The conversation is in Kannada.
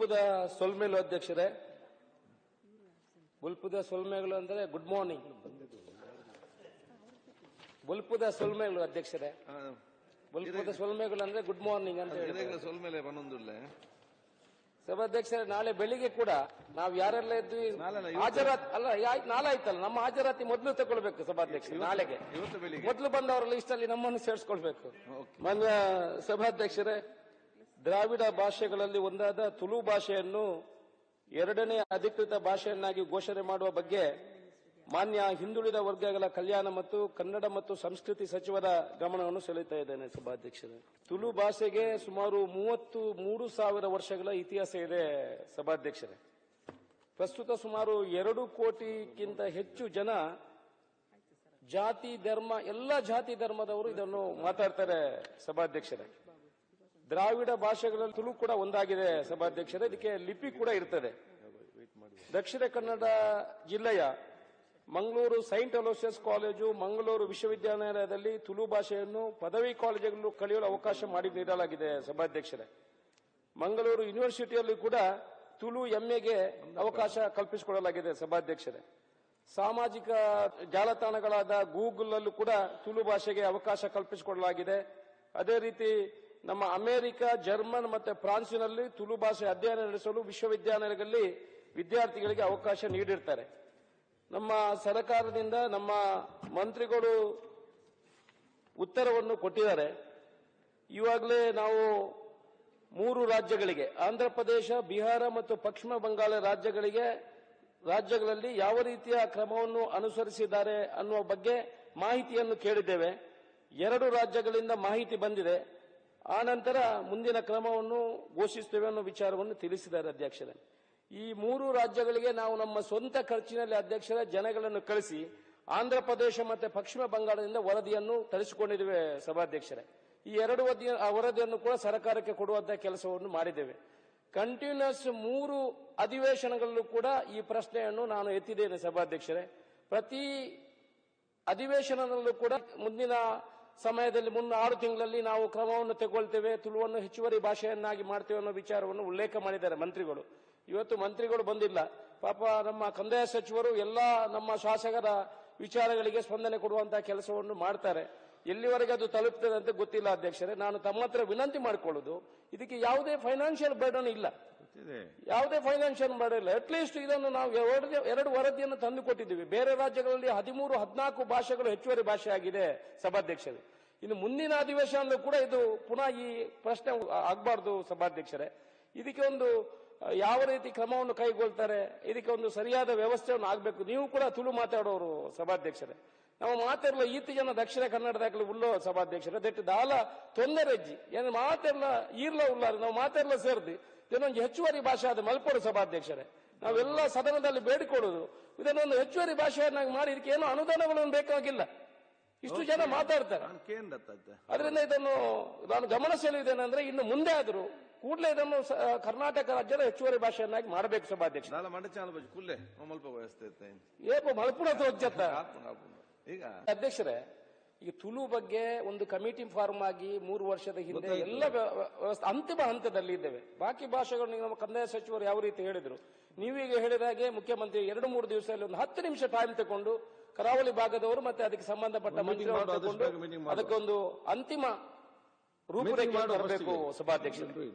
ಬುಲ್ಪುದ ಸೊಲ್ಮೇಲು ಅಧ್ಯಕ್ಷರೇ. ಬುಲ್ಪುದ ಸೊಲ್ಮೆಗಳು ಅಂದ್ರೆ ಗುಡ್ ಮಾರ್ನಿಂಗ್ ಬುಲ್ಪುದ ಸೊಲ್ಮೆಗಳು ಅಧ್ಯಕ್ಷರೇ. ಬುಲ್ಪುದ ಸೊಲ್ಮೇಗಳು ಅಂದ್ರೆ ಗುಡ್ ಮಾರ್ನಿಂಗ್ ಅಂತ ಹೇಳಿ ಸೊಲ್ಮೇಲೆ ಸಭಾಧ್ಯಕ್ಷರೇ ನಾಳೆ ಬೆಳಿಗ್ಗೆ ಕೂಡ ನಾವು ಯಾರೆಲ್ಲ ಇದ್ವಿ ಹಾಜರಾತಿ ಅಲ್ಲ ನಾಳೆ ಆಯ್ತಲ್ಲ ನಮ್ಮ ಹಾಜರಾತಿ ಮೊದಲು ತಗೊಳ್ಬೇಕು ಸಭಾಧ್ಯಕ್ಷ ನಾಳೆಗೆ. ಮೊದಲು ಬಂದವರ ಲಿಸ್ಟ್ ಅಲ್ಲಿ ನಮ್ಮನ್ನು ಸೇರಿಸ್ಕೊಳ್ಬೇಕು. ಮಾನ್ಯ ಸಭಾಧ್ಯಕ್ಷರೇ ದ್ರಾವಿಡ ಭಾಷೆಗಳಲ್ಲಿ ಒಂದಾದ ತುಳು ಭಾಷೆಯನ್ನು ಎರಡನೇ ಅಧಿಕೃತ ಭಾಷೆಯನ್ನಾಗಿ ಘೋಷಣೆ ಮಾಡುವ ಬಗ್ಗೆ ಮಾನ್ಯ ಹಿಂದುಳಿದ ವರ್ಗಗಳ ಕಲ್ಯಾಣ ಮತ್ತು ಕನ್ನಡ ಮತ್ತು ಸಂಸ್ಕೃತಿ ಸಚಿವರ ಗಮನವನ್ನು ಸೆಳೆಯುತ್ತಾ ಇದ್ದೇನೆ ಸಭಾಧ್ಯಕ್ಷರೇ. ತುಳು ಭಾಷೆಗೆ ಸುಮಾರು ಮೂವತ್ತು ಮೂರು ಸಾವಿರ ವರ್ಷಗಳ ಇತಿಹಾಸ ಇದೆ ಸಭಾಧ್ಯಕ್ಷರೇ. ಪ್ರಸ್ತುತ ಸುಮಾರು ಎರಡು ಕೋಟಿಗಿಂತ ಹೆಚ್ಚು ಜನ ಜಾತಿ ಧರ್ಮ, ಎಲ್ಲ ಜಾತಿ ಧರ್ಮದವರು ಇದನ್ನು ಮಾತಾಡ್ತಾರೆ ಸಭಾಧ್ಯಕ್ಷರೇ. ದ್ರಾವಿಡ ಭಾಷೆಗಳಲ್ಲಿ ತುಳು ಕೂಡ ಒಂದಾಗಿದೆ ಸಭಾಧ್ಯಕ್ಷರೇ. ಇದಕ್ಕೆ ಲಿಪಿ ಕೂಡ ಇರ್ತದೆ. ದಕ್ಷಿಣ ಕನ್ನಡ ಜಿಲ್ಲೆಯ Mangaluru saint Aloysius college, Mangaluru ವಿಶ್ವವಿದ್ಯಾನಿಲಯದಲ್ಲಿ ತುಳು ಭಾಷೆಯನ್ನು ಪದವಿ ಕಾಲೇಜುಗಳು ಕಲಿಯಲು ಅವಕಾಶ ಮಾಡಿ ನೀಡಲಾಗಿದೆ ಸಭಾಧ್ಯಕ್ಷರೇ. ಮಂಗಳೂರು ಯೂನಿವರ್ಸಿಟಿಯಲ್ಲಿ ಕೂಡ ತುಳು ಎಂಎಗೆ ಅವಕಾಶ ಕಲ್ಪಿಸಿಕೊಡಲಾಗಿದೆ ಸಭಾಧ್ಯಕ್ಷರೇ. ಸಾಮಾಜಿಕ ಜಾಲತಾಣಗಳಾದ ಗೂಗಲ್ ಅಲ್ಲೂ ಕೂಡ ತುಳು ಭಾಷೆಗೆ ಅವಕಾಶ ಕಲ್ಪಿಸಿಕೊಡಲಾಗಿದೆ. ಅದೇ ರೀತಿ ನಮ್ಮ ಅಮೆರಿಕ, ಜರ್ಮನ್ ಮತ್ತೆ ಫ್ರಾನ್ಸಿನಲ್ಲಿ ತುಳು ಭಾಷೆ ಅಧ್ಯಯನ ನಡೆಸಲು ವಿಶ್ವವಿದ್ಯಾನಿಲಯಗಳಲ್ಲಿ ವಿದ್ಯಾರ್ಥಿಗಳಿಗೆ ಅವಕಾಶ ನೀಡಿರ್ತಾರೆ. ನಮ್ಮ ಸರ್ಕಾರದಿಂದ ನಮ್ಮ ಮಂತ್ರಿಗಳು ಉತ್ತರವನ್ನು ಕೊಟ್ಟಿದ್ದಾರೆ. ಇವಾಗಲೇ ನಾವು ಮೂರು ರಾಜ್ಯಗಳಿಗೆ, ಆಂಧ್ರ ಪ್ರದೇಶ, ಬಿಹಾರ ಮತ್ತು ಪಶ್ಚಿಮ ಬಂಗಾಳ ರಾಜ್ಯಗಳಿಗೆ, ರಾಜ್ಯಗಳಲ್ಲಿ ಯಾವ ರೀತಿಯ ಕ್ರಮವನ್ನು ಅನುಸರಿಸಿದ್ದಾರೆ ಅನ್ನುವ ಬಗ್ಗೆ ಮಾಹಿತಿಯನ್ನು ಕೇಳಿದ್ದೇವೆ. ಎರಡು ರಾಜ್ಯಗಳಿಂದ ಮಾಹಿತಿ ಬಂದಿದೆ. ಆ ನಂತರ ಮುಂದಿನ ಕ್ರಮವನ್ನು ಘೋಷಿಸುತ್ತೇವೆ ಅನ್ನೋ ವಿಚಾರವನ್ನು ತಿಳಿಸಿದ್ದಾರೆ ಅಧ್ಯಕ್ಷರೇ. ಈ ಮೂರು ರಾಜ್ಯಗಳಿಗೆ ನಾವು ನಮ್ಮ ಸ್ವಂತ ಖರ್ಚಿನಲ್ಲಿ ಅಧ್ಯಕ್ಷರ ಜನಗಳನ್ನು ಕಳಿಸಿ ಆಂಧ್ರ ಪ್ರದೇಶ ಮತ್ತೆ ಪಶ್ಚಿಮ ಬಂಗಾಳದಿಂದ ವರದಿಯನ್ನು ತರಿಸಿಕೊಂಡಿದ್ದೇವೆ ಸಭಾಧ್ಯಕ್ಷರೇ. ಈ ಎರಡು ವರದಿಯನ್ನು ಕೂಡ ಸರ್ಕಾರಕ್ಕೆ ಕೊಡುವಂತಹ ಕೆಲಸವನ್ನು ಮಾಡಿದ್ದೇವೆ. ಕಂಟಿನ್ಯೂಸ್ ಮೂರು ಅಧಿವೇಶನಗಳಲ್ಲೂ ಕೂಡ ಈ ಪ್ರಶ್ನೆಯನ್ನು ನಾನು ಎತ್ತಿದ್ದೇನೆ ಸಭಾಧ್ಯಕ್ಷರೇ. ಪ್ರತಿ ಅಧಿವೇಶನದಲ್ಲೂ ಕೂಡ ಮುಂದಿನ ಸಮಯದಲ್ಲಿ ಮುನ್ನ ಆರು ತಿಂಗಳಲ್ಲಿ ನಾವು ಕ್ರಮವನ್ನು ತೆಗೊಳ್ತೇವೆ, ತುಳುವನ್ನು ಹೆಚ್ಚುವರಿ ಭಾಷೆಯನ್ನಾಗಿ ಮಾಡ್ತೇವೆ ಅನ್ನೋ ವಿಚಾರವನ್ನು ಉಲ್ಲೇಖ ಮಾಡಿದ್ದಾರೆ ಮಂತ್ರಿಗಳು. ಇವತ್ತು ಮಂತ್ರಿಗಳು ಬಂದಿಲ್ಲ. ಪಾಪ ನಮ್ಮ ಕಂದಾಯ ಸಚಿವರು ಎಲ್ಲ ನಮ್ಮ ಶಾಸಕರ ವಿಚಾರಗಳಿಗೆ ಸ್ಪಂದನೆ ಕೊಡುವಂತಹ ಕೆಲಸವನ್ನು ಮಾಡ್ತಾರೆ. ಎಲ್ಲಿವರೆಗೆ ಅದು ತಲುಪ್ತದೆ ಅಂತ ಗೊತ್ತಿಲ್ಲ ಅಧ್ಯಕ್ಷರೇ. ನಾನು ತಮ್ಮ ವಿನಂತಿ ಮಾಡಿಕೊಳ್ಳೋದು, ಇದಕ್ಕೆ ಯಾವುದೇ ಫೈನಾನ್ಷಿಯಲ್ ಬರ್ಡನ್ ಇಲ್ಲ. ಯಾವುದೇ ಫೈನಾನ್ಷಿಯಲ್ ಮಾಡಿಲ್ಲ. ಅಟ್ಲೀಸ್ಟ್ ಇದನ್ನು ನಾವು ಎರಡು ಎರಡು ವರದಿಯನ್ನು ತಂದು ಕೊಟ್ಟಿದ್ದೀವಿ. ಬೇರೆ ರಾಜ್ಯಗಳಲ್ಲಿ ಹದಿಮೂರು, ಹದಿನಾಲ್ಕು ಭಾಷೆಗಳು ಹೆಚ್ಚುವರಿ ಭಾಷೆ ಆಗಿದೆ ಸಭಾಧ್ಯಕ್ಷರೇ. ಇನ್ನು ಮುಂದಿನ ಅಧಿವೇಶನದಲ್ಲೂ ಕೂಡ ಇದು ಪುನಃ ಈ ಪ್ರಶ್ನೆ ಆಗಬಾರ್ದು ಸಭಾಧ್ಯಕ್ಷರೇ. ಇದಕ್ಕೆ ಒಂದು, ಯಾವ ರೀತಿ ಕ್ರಮವನ್ನು ಕೈಗೊಳ್ತಾರೆ, ಇದಕ್ಕೆ ಒಂದು ಸರಿಯಾದ ವ್ಯವಸ್ಥೆಯನ್ನು ಆಗಬೇಕು. ನೀವು ಕೂಡ ತುಳು ಮಾತಾಡೋರು ಸಭಾಧ್ಯಕ್ಷರೇ. ನಾವು ಮಾತೆರ್ಲ ಈತಿ ಜನ ದಕ್ಷಿಣ ಕನ್ನಡದಾಗಲಿ ಉಳ್ಳೋ ಸಭಾಧ್ಯಕ್ಷರೇ. ದಟ್ ದಾಲ ತೊಂದರೆಜ್ಜಿ ಏನು ಮಾತೆರ್ಲ ಈರ್ಲ ಉಳ್ಳಾರ. ನಾವು ಮಾತೆರ್ಲ ಸೇರ್ದಿ. ಇದನ್ನೊಂದು ಹೆಚ್ಚುವರಿ ಭಾಷೆ ಆದ ಮಲ್ಪಡು ಸಭಾಧ್ಯಕ್ಷರೇ. ನಾವೆಲ್ಲ ಸದನದಲ್ಲಿ ಬೇಡಿಕೊಳ್ಳೋದು ಇದನ್ನೊಂದು ಹೆಚ್ಚುವರಿ ಭಾಷೆಯನ್ನಾಗಿ ಮಾಡಿ ಇದಕ್ಕೆ ಏನು ಅನುದಾನಗಳನ್ನು ಬೇಕಾಗಿಲ್ಲ. ಇಷ್ಟು ಜನ ಮಾತಾಡ್ತಾರೆ. ಅದರಿಂದ ಇದನ್ನು ನಾನು ಗಮನ ಸೆಳೆಯುವುದೇನೆಂದ್ರೆ ಅಂದ್ರೆ ಇನ್ನು ಮುಂದೆ ಆದರೂ ಕೂಡಲೇ ಇದನ್ನು ಕರ್ನಾಟಕ ರಾಜ್ಯದ ಹೆಚ್ಚುವರಿ ಭಾಷೆಯನ್ನಾಗಿ ಮಾಡಬೇಕು ಸಭಾಧ್ಯಕ್ಷ ಮಲ್ಪ ವ್ಯವಸ್ಥೆ. ಈಗ ಅಧ್ಯಕ್ಷರೇ ಈಗ ತುಳು ಬಗ್ಗೆ ಒಂದು ಕಮಿಟಿ ಫಾರ್ಮ್ ಆಗಿ ಮೂರು ವರ್ಷದ ಹಿಂದೆ ಎಲ್ಲ ವ್ಯ- ವ್ಯವಸ್ಥೆ ಅಂತಿಮ ಹಂತದಲ್ಲಿ ಇದ್ದೇವೆ. ಬಾಕಿ ಭಾಷೆಗಳು ನಮ್ಮ ಕಂದಾಯ ಸಚಿವರು ಯಾವ ರೀತಿ ಹೇಳಿದ್ರು. ನೀವೀಗ ಹೇಳಿದ ಹಾಗೆ ಮುಖ್ಯಮಂತ್ರಿ ಎರಡು ಮೂರು ದಿವಸದಲ್ಲಿ ಒಂದು ಹತ್ತು ನಿಮಿಷ ಟೈಮ್ ತಗೊಂಡು ಕರಾವಳಿ ಭಾಗದವರು ಮತ್ತೆ ಅದಕ್ಕೆ ಸಂಬಂಧಪಟ್ಟ ಮಂತ್ರಿ ತಗೊಂಡು ಅದಕ್ಕೊಂದು ಅಂತಿಮ ರೂಪುರೇಖೆ ತರಬೇಕು ಸಭಾಧ್ಯಕ್ಷರು.